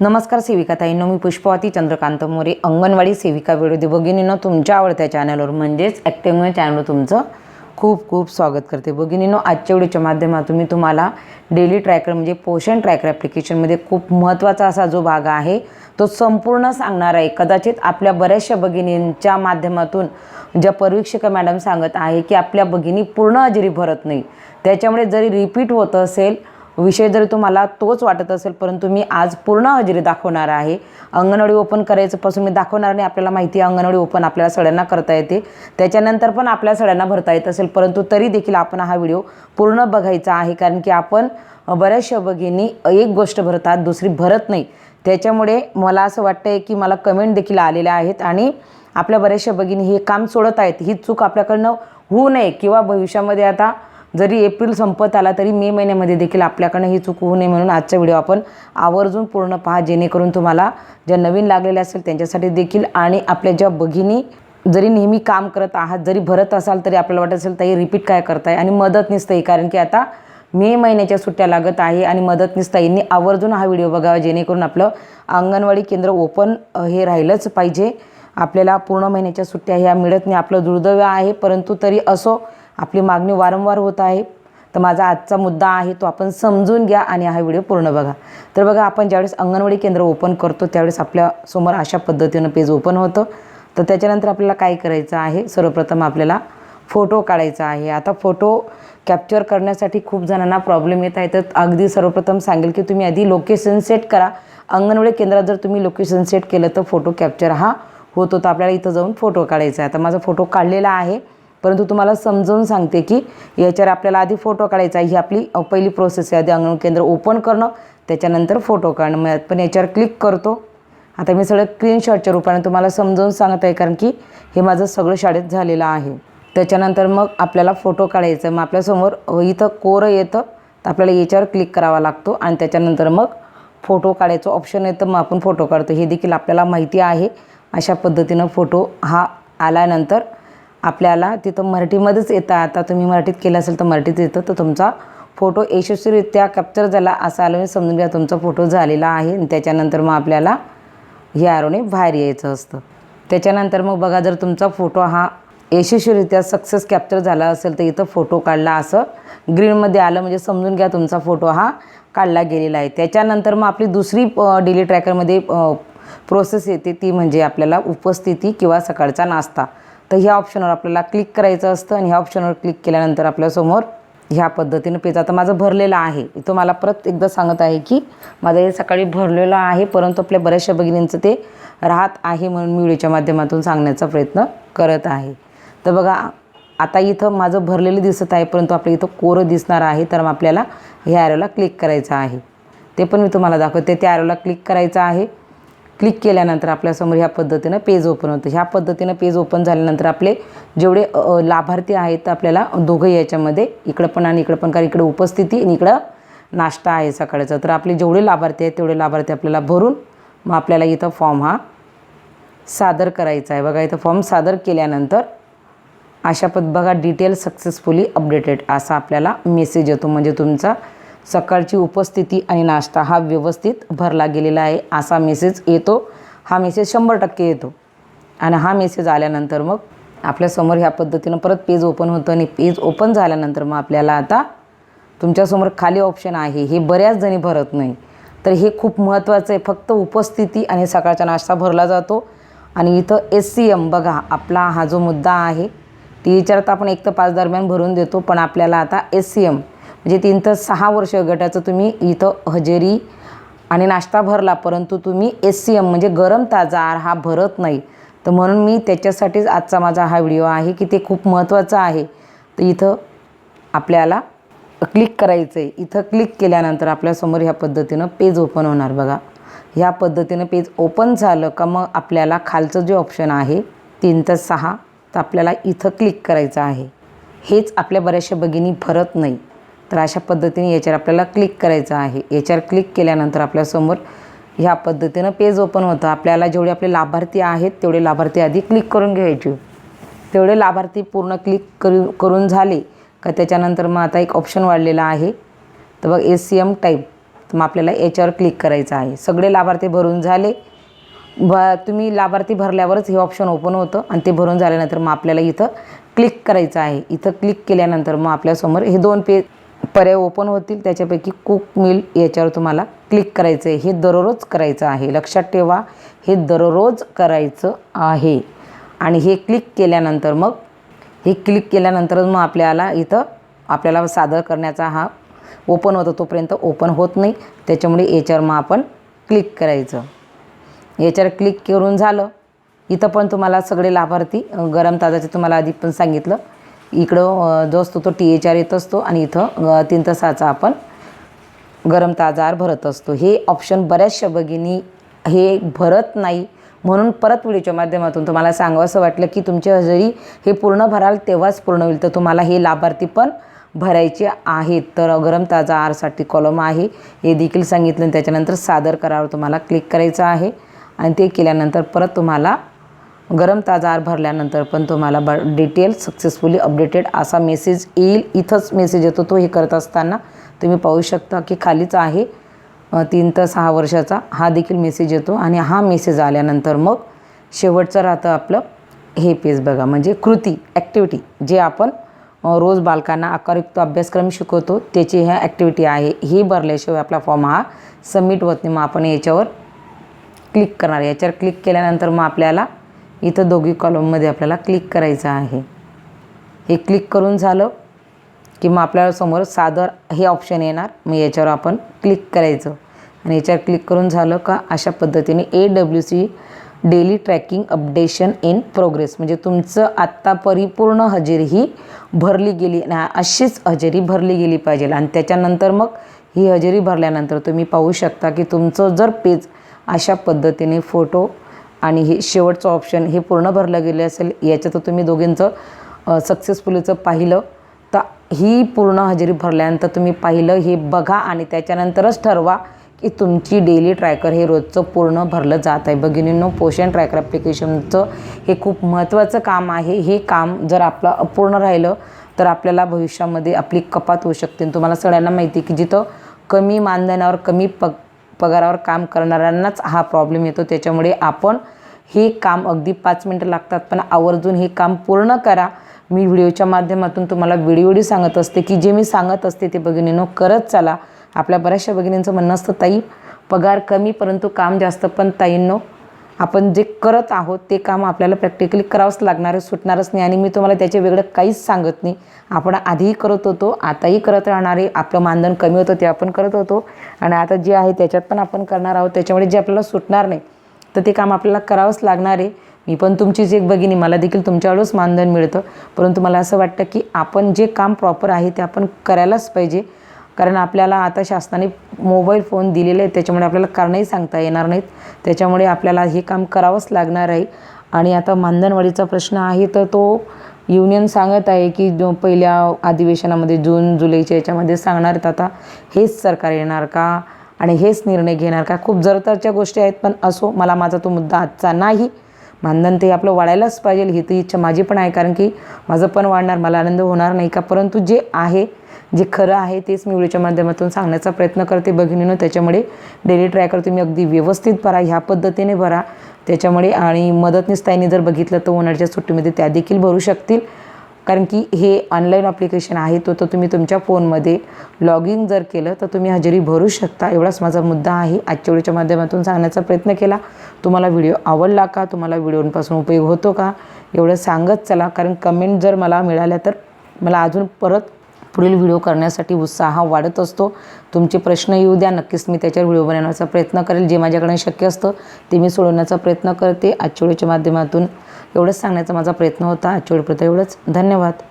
नमस्कार सेविकाताईंनो मी पुष्पवती चंद्रकांत मोरे अंगणवाडी सेविका विरोधी भगिनीनं तुमच्या आवडत्या चॅनलवर म्हणजेच ॲक्टिव्ह चॅनलवर तुमचं खूप खूप स्वागत करते. भगिनीनो आजच्या व्हिडिओच्या माध्यमातून मी तुम्हाला डेली ट्रॅकर म्हणजे पोषण ट्रॅकर ॲप्लिकेशनमध्ये खूप महत्त्वाचा असा जो भाग आहे तो संपूर्ण सांगणार आहे. कदाचित आपल्या बऱ्याचशा भगिनींच्या माध्यमातून ज्या परीक्षिका मॅडम सांगत आहे की आपल्या भगिनी पूर्ण हजेरी भरत नाही. त्याच्यामुळे जरी रिपीट होत असेल विषय जरी तुम्हाला तोच वाटत असेल परंतु मी आज पूर्ण हजेरी दाखवणार आहे. अंगणवाडी ओपन करायचं मी दाखवणार नाही आपल्याला माहिती आहे अंगणवाडी ओपन आपल्याला सगळ्यांना करता येते. त्याच्यानंतर पण आपल्या सगळ्यांना भरता येत असेल परंतु तरी देखील आपण हा व्हिडिओ पूर्ण बघायचा आहे कारण की आपण बऱ्याचशा भगिनी एक गोष्ट भरतात दुसरी भरत नाही. त्याच्यामुळे मला असं वाटतं आहे की मला कमेंट देखील आलेल्या आहेत आणि आपल्या बऱ्याचशा भगिनी हे काम सोडत आहेत. ही चूक आपल्याकडनं होऊ नये किंवा भविष्यामध्ये आता जरी एप्रिल संपत आला तरी मे महिन्यामध्ये देखील आपल्याकडनं ही चूक होऊ नये म्हणून आजचा व्हिडिओ आपण आवर्जून पूर्ण पहा जेणेकरून तुम्हाला ज्या नवीन लागलेल्या असेल त्यांच्यासाठी देखील आणि आपल्या ज्या भगिनी जरी नेहमी काम करत आहात जरी भरत असाल तरी आपल्याला वाटत असेल ताई रिपीट काय करताय? आणि मदत नसते कारण की आता मे महिन्याच्या सुट्ट्या लागत आहे आणि मदतनीस ताईंनी आवर्जून हा व्हिडिओ बघावा जेणेकरून आपलं अंगणवाडी केंद्र ओपन हे राहिलंच पाहिजे. आपल्याला पूर्ण महिन्याच्या सुट्ट्या ह्या मिळत नाही आपलं दुर्दैव आहे परंतु तरी असो आपली मागणी वारंवार होत आहे. तर माझा आजचा मुद्दा आहे तो आपण समजून घ्या आणि हा व्हिडिओ पूर्ण बघा. तर बघा आपण ज्यावेळेस अंगणवाडी केंद्र ओपन करतो त्यावेळेस आपल्यासमोर अशा पद्धतीनं पेज ओपन होतं. तर त्याच्यानंतर आपल्याला काय करायचं आहे? सर्वप्रथम आपल्याला फोटो काढायचा आहे. आता फोटो कॅप्चर करण्यासाठी खूप जणांना प्रॉब्लेम येत आहे तर अगदी सर्वप्रथम सांगेल की तुम्ही आधी लोकेशन सेट करा. अंगणवाडी केंद्रात जर तुम्ही लोकेशन सेट केलं तर फोटो कॅप्चर हा होतो तर आपल्याला इथं जाऊन फोटो काढायचा आहे. आता माझा फोटो काढलेला आहे. परंतु तुम्हाला समजावून सांगते की याच्यावर आपल्याला आधी फोटो काढायचा ही आपली पहिली प्रोसेस आहे. आधी अंगण केंद्र ओपन करणं त्याच्यानंतर फोटो काढणं. मग पण याच्यावर क्लिक करतो. आता मी सगळं स्क्रीनशॉटच्या रूपाने तुम्हाला समजावून सांगत आहे कारण की हे माझं सगळं शाळेत झालेलं आहे. त्याच्यानंतर मग आपल्याला फोटो काढायचा. मग आपल्यासमोर इथं कोरं येतं. तर आपल्याला याच्यावर क्लिक करावा लागतो. आणि त्याच्यानंतर मग फोटो काढायचं ऑप्शन येतं. मग आपण फोटो काढतो. हे देखील आपल्याला माहिती आहे. अशा पद्धतीनं फोटो हा आल्यानंतर आपल्याला तिथं मराठीमध्येच येतं. आता तुम्ही मराठीत केलं असेल तर मराठीत येतं. तर तुमचा फोटो यशस्वीरित्या कॅप्चर झाला असं आलं म्हणजे समजून घ्या तुमचा फोटो झालेला आहे आणि त्याच्यानंतर मग आपल्याला ह्या आरोने बाहेर यायचं असतं. त्याच्यानंतर मग बघा जर तुमचा फोटो हा यशस्वीरित्या सक्सेस कॅप्चर झाला असेल तर इथं फोटो काढला असं ग्रीनमध्ये आलं म्हणजे समजून घ्या तुमचा फोटो हा काढला गेलेला आहे. त्याच्यानंतर मग आपली दुसरी डेली ट्रॅकरमध्ये प्रोसेस येते ती म्हणजे आपल्याला उपस्थिती किंवा सकाळचा नाश्ता. तर ह्या ऑप्शनवर आपल्याला क्लिक करायचं असतं आणि ह्या ऑप्शनवर क्लिक केल्यानंतर आपल्यासमोर ह्या पद्धतीनं पेज आता माझं भरलेलं आहे. इथं मला परत एकदा सांगत आहे की माझं हे सकाळी भरलेलं आहे परंतु आपल्या बऱ्याचशा भगिनींचं ते राहत आहे म्हणून मी व्हिडिओच्या माध्यमातून सांगण्याचा प्रयत्न करत आहे. तर बघा आता इथं माझं भरलेलं दिसत आहे परंतु आपल्या इथं कोरं दिसणार आहे तर मग आपल्याला ह्या ॲरोला क्लिक करायचं आहे. ते पण मी तुम्हाला दाखवते. त्या ॲरोला क्लिक करायचं आहे. क्लिक केल्यानंतर आपल्यासमोर ह्या पद्धतीनं पेज ओपन होतं. ह्या पद्धतीनं पेज ओपन झाल्यानंतर आपले जेवढे लाभार्थी आहेत तर आपल्याला दोघं याच्यामध्ये इकडं पण आणि इकडं पण कारण इकडं उपस्थिती आणि इकडं नाश्ता आहे सकाळचा. तर आपले जेवढे लाभार्थी आहेत तेवढे लाभार्थी आपल्याला भरून मग आपल्याला इथं फॉर्म हा सादर करायचा आहे. बघा इथं फॉर्म सादर केल्यानंतर अशा पद बघा डिटेल सक्सेसफुली अपडेटेड असा आपल्याला मेसेज येतो. म्हणजे तुमचा सकाळची उपस्थिती आणि नाश्ता हा व्यवस्थित भरला गेलेला आहे असा मेसेज येतो. हा मेसेज शंभर टक्के येतो. आणि हा मेसेज आल्यानंतर मग आपल्यासमोर ह्या पद्धतीनं परत पेज ओपन होतं आणि पेज ओपन झाल्यानंतर मग आपल्याला आता तुमच्यासमोर खाली ऑप्शन आहे. हे बऱ्याच जणी भरत नाही. तर हे खूप महत्त्वाचं आहे. फक्त उपस्थिती आणि सकाळचा नाश्ता भरला जातो. आणि इथं एस सी एम बघा आपला हा जो मुद्दा आहे टी तर आपण एक तर पाच दरम्यान भरून देतो पण आपल्याला आता एस सी एम म्हणजे तीन तर सहा वर्ष गटाचं तुम्ही इथं हजेरी आणि नाश्ता भरला परंतु तुम्ही एस सी एम म्हणजे गरम ताजा आहार हा भरत नाही. तर म्हणून मी त्याच्यासाठीच आजचा माझा हा व्हिडिओ आहे की ते खूप महत्त्वाचं आहे. तर इथं आपल्याला क्लिक करायचं आहे इथं क्लिक केल्यानंतर आपल्यासमोर ह्या पद्धतीनं पेज ओपन होणार बघा. ह्या पद्धतीनं पेज ओपन झालं का मग आपल्याला खालचं जे ऑप्शन आहे तीन तर सहा तर आपल्याला इथं क्लिक करायचं आहे. हेच आपल्या बऱ्याचशा भगिनी भरत नाही. तर अशा पद्धतीने याच्यावर आपल्याला क्लिक करायचं आहे. याच्यावर क्लिक केल्यानंतर आपल्यासमोर ह्या पद्धतीनं पेज ओपन होतं. आपल्याला जेवढे आपले लाभार्थी आहेत तेवढे लाभार्थी आधी क्लिक करून घ्यायचे. तेवढे लाभार्थी पूर्ण क्लिक करू करून झाले का त्याच्यानंतर मग आता एक ऑप्शन वाढलेला आहे. तर बघ ए सी एम टाईप तर मग आपल्याला याच्यावर क्लिक करायचं आहे. सगळे लाभार्थी भरून झाले. भ तुम्ही लाभार्थी भरल्यावरच हे ऑप्शन ओपन होतं आणि ते भरून झाल्यानंतर मग आपल्याला इथं क्लिक करायचं आहे. इथं क्लिक केल्यानंतर मग आपल्यासमोर हे दोन पेज पर्याय ओपन होतील त्याच्यापैकी कुक मिल याच्यावर तुम्हाला क्लिक करायचं आहे हे दररोज करायचं आहे. लक्षात ठेवा हे दररोज करायचं आहे. आणि हे क्लिक केल्यानंतर मग हे क्लिक केल्यानंतरच मग आपल्याला इथं आपल्याला सादर करण्याचा हा ओपन होतो तोपर्यंत ओपन होत नाही. त्याच्यामुळे याच्यावर मग आपण क्लिक करायचं. याच्यावर क्लिक करून झालं. इथं पण तुम्हाला सगळे लाभार्थी गरम ताजाचे तुम्हाला आधी पण सांगितलं. इकडं जो असतो तो टी एच आर येत असतो आणि इथं तीन तासाचा आपण गरम ताजा आर भरत असतो. हे ऑप्शन बऱ्याचशा भगिनी हे भरत नाही. म्हणून परत व्हिडिओच्या माध्यमातून तुम्हाला सांगावंसं वाटलं की तुमची हजेरी हे पूर्ण भराल तेव्हाच पूर्ण होईल. तर तुम्हाला हे लाभार्थी पण भरायचे आहेत. तर गरम ताजा आहारसाठी कॉलम आहे. हे देखील सांगितलं आणि त्याच्यानंतर सादर करावर तुम्हाला क्लिक करायचं आहे. आणि ते केल्यानंतर परत तुम्हाला गरम ताजा आर भरल्यानंतर पण तुम्हाला ब डिटेल सक्सेसफुली अपडेटेड असा मेसेज येईल. इथंच मेसेज येतो तो हे करत असताना तुम्ही पाहू शकता की खालीच आहे. तीन तर सहा वर्षाचा हा देखील मेसेज येतो आणि हा मेसेज आल्यानंतर मग शेवटचं राहतं आपलं हे पेज बघा. म्हणजे कृती ॲक्टिव्हिटी जे आपण रोज बालकांना आकारयुक्त अभ्यासक्रम शिकवतो त्याची ह्या ॲक्टिव्हिटी आहे. हे भरल्याशिवाय आपला फॉर्म हा सबमिट होत नाही. मग आपण याच्यावर क्लिक करणार. याच्यावर क्लिक केल्यानंतर मग आपल्याला इथं दोघी कॉलममध्ये आपल्याला क्लिक करायचं आहे. हे क्लिक करून झालं की मग आपल्याला समोर सादर हे ऑप्शन येणार. मग याच्यावर आपण क्लिक करायचं. आणि याच्यावर क्लिक करून झालं का अशा पद्धतीने A W C daily tracking updation in progress म्हणजे तुमचं आत्ता परिपूर्ण हजेरी ही भरली गेली आणि अशीच हजेरी भरली गेली पाहिजे. आणि त्याच्यानंतर मग ही हजेरी भरल्यानंतर तुम्ही पाहू शकता की तुमचं जर पेज अशा पद्धतीने फोटो आणि हे शेवटचं ऑप्शन हे पूर्ण भरलं गेलं असेल याच्यात तुम्ही दोघींचं सक्सेसफुलीचं पाहिलं. तर ही पूर्ण हजेरी भरल्यानंतर तुम्ही पाहिलं हे बघा आणि त्याच्यानंतरच ठरवा की तुमची डेली ट्रॅकर हे रोजचं पूर्ण भरलं जात आहे. भगिनींनो पोषण ट्रॅकर ॲप्लिकेशनचं हे खूप महत्त्वाचं काम आहे. हे काम जर आपलं अपूर्ण राहिलं तर आपल्याला भविष्यामध्ये आपली कपात होऊ शकते. आणि तुम्हाला सगळ्यांना माहिती आहे की जिथं कमी मानधनावर कमी पग पगारावर काम करणाऱ्यांनाच हा प्रॉब्लेम येतो. त्याच्यामुळे आपण हे काम अगदी पाच मिनटं लागतात पण आवर्जून हे काम पूर्ण करा. मी व्हिडिओच्या माध्यमातून तुम्हाला वेळीवेळी सांगत असते की जे मी सांगत असते ते भगिनीनो करत चला. आपल्या बऱ्याचशा भगिनींचं म्हणणं असतं ताई पगार कमी परंतु काम जास्त. पण ताईंनो आपण जे करत आहोत ते काम आपल्याला प्रॅक्टिकली करावंच लागणार आहे सुटणारच नाही. आणि मी तुम्हाला त्याचे वेगळं काहीच सांगत नाही. आपण आधीही करत होतो आताही करत राहणार आहे. आपलं मानधन कमी होतं ते आपण करत होतो. आणि आता जे आहे त्याच्यात पण आपण करणार आहोत. त्याच्यामुळे जे आपल्याला सुटणार नाही तर ते काम आपल्याला करावंच लागणार आहे. मी पण तुमचीच एक बघिनी मला देखील तुमच्याकडूनच मानधन मिळतं. परंतु मला असं वाटतं की आपण जे काम प्रॉपर आहे ते आपण करायलाच पाहिजे. कारण आपल्याला आता शासनाने मोबाईल फोन दिलेले आहेत त्याच्यामुळे आपल्याला कारणही सांगता येणार नाहीत. त्याच्यामुळे आपल्याला हे काम करावंच लागणार आहे. आणि आता मानधनवाढीचा प्रश्न आहे तर तो युनियन सांगत आहे की जो पहिल्या अधिवेशनामध्ये जून जुलैच्या याच्यामध्ये सांगणार आहेत आता हेच सरकार येणार का? आणि हेच निर्णय घेणार का? खूप जरतरच्या गोष्टी आहेत पण असो मला माझा तो मुद्दा आजचा नाही. मानधन ते आपलं वाढायलाच पाहिजे ही ती इच्छा माझी पण आहे कारण की माझं पण वाढणार मला आनंद होणार नाही का? परंतु जे आहे जे खरं आहे तेच मी व्हिडिओच्या माध्यमातून सांगण्याचा प्रयत्न करते भगिनीनं. त्याच्यामुळे डेली ट्राय करते तुम्ही अगदी व्यवस्थित भरा ह्या पद्धतीने भरा. त्याच्यामुळे आणि मदतनीस ताईने जर बघितलं तर उन्हाळ्याच्या सुट्टीमध्ये त्या देखील भरू शकतील. कारण की हे ऑनलाईन ॲप्लिकेशन आहे तो तर तुम्ही तुमच्या फोनमध्ये लॉग इन जर केलं तर तुम्ही हजेरी भरू शकता. एवढाच माझा मुद्दा आहे. आजच्या व्हिडिओच्या माध्यमातून सांगण्याचा प्रयत्न केला. तुम्हाला व्हिडिओ आवडला का? तुम्हाला व्हिडिओंपासून उपयोग होतो का? एवढं सांगत चला. कारण कमेंट जर मला मिळाल्या तर मला अजून परत पुढील व्हिडिओ करण्यासाठी उत्साह वाढत असतो. तुमचे प्रश्न येऊ द्या. नक्कीच मी त्याच्यावर व्हिडिओ बनवण्याचा प्रयत्न करेल. जे माझ्याकडे शक्य असतं ते मी सोडवण्याचा प्रयत्न करते. आजच्या व्हिडिओच्या माध्यमातून एवढंच सांगण्याचा माझा प्रयत्न होता. आजच्या व्हिडिओपर्यंत एवढंच. धन्यवाद.